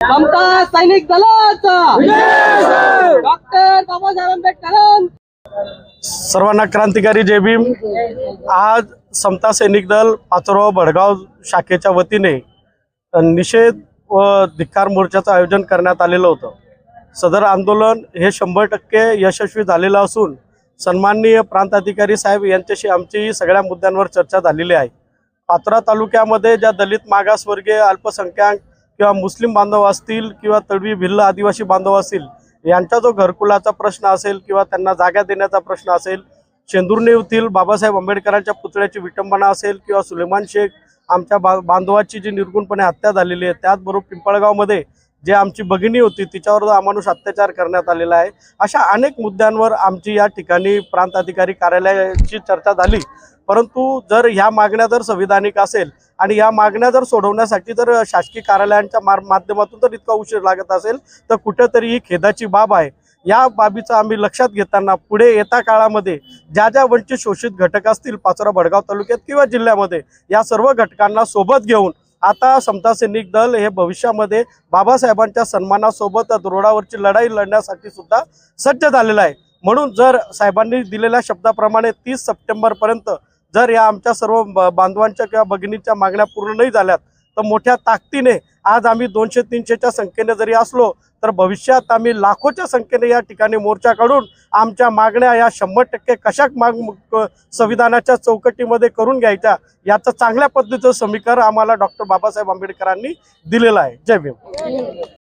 समता सैनिक दलाचा! डॉक्टर बाबासाहेब आंबेडकर सर्वांना क्रांतिकारी जय भीम. आज समता सैनिक दल पाचोराव भडगाव शाखेच्या वतीने निषेध व धिक्कार मोर्चाचं आयोजन करण्यात आलेलं होतं. सदर आंदोलन हे शंभर टक्के यशस्वी झालेलं असून सन्माननीय प्रांताधिकारी साहेब यांच्याशी आमची सगळ्या मुद्द्यांवर चर्चा झालेली आहे. पात्रा तालुक्यामध्ये ज्या दलित मागासवर्गीय अल्पसंख्याक किंवा मुस्लिम बांधव असतील किंवा तडवी भिल्ल आदिवासी बांधव असतील यांचा जो घरकुलाचा प्रश्न असेल किंवा त्यांना जागा देण्याचा प्रश्न असेल शेंदुर्णी येथील बाबासाहेब आंबेडकरांच्या पुतळ्याची विटंबना असेल किंवा सुलेमान शेख आमच्या बा बांधवाची जी निर्गुणपणे हत्या झालेली आहे त्याचबरोबर पिंपळगावमध्ये जे आमची भगिनी होती तिच्यावर अमानुष अत्याचार करण्यात आलेला आहे अशा अनेक मुद्द्यांवर आमची या ठिकाणी प्रांत अधिकारी कार्यालयाची चर्चा झाली. परंतु जर ह्या मागण्या जर संविधानिक असेल आणि या मागण्या जर सोडवण्यासाठी जर शासकीय कार्यालयांच्या मार माध्यमातून जर इतका उशीर लागत असेल तर कुठेतरी ही खेदाची बाब आहे. या बाबीचं आम्ही लक्षात घेताना पुढे येत्या काळामध्ये ज्या ज्या वंचित शोषित घटक असतील पाचोरा भडगाव तालुक्यात किंवा जिल्ह्यामध्ये या सर्व घटकांना सोबत घेऊन आता समता सैनिक दल हे भविष्यामध्ये बाबासाहेबांच्या सन्मानासोबत रोडावरची लढाई लढण्यासाठी सुद्धा सज्ज झालेलं आहे. म्हणून जर साहेबांनी दिलेल्या शब्दाप्रमाणे तीस सप्टेंबरपर्यंत जर या आमच्या सर्व बांधवांच्या किंवा भगिनीच्या मागण्या पूर्ण नाही झाल्यात तर मोठ्या ताकदीने आज आम्ही दोनशे तीनशेच्या संख्येने जरी असलो तर भविष्यात आम्ही लाखोच्या संख्येने या ठिकाणी मोर्चा काढून आमच्या मागण्या या शंभर टक्के कशा माग संविधानाच्या चौकटीमध्ये करून घ्यायच्या याचं चांगल्या पद्धतीचं समीकरण आम्हाला डॉक्टर बाबासाहेब आंबेडकरांनी दिलेलं आहे. जय भीम.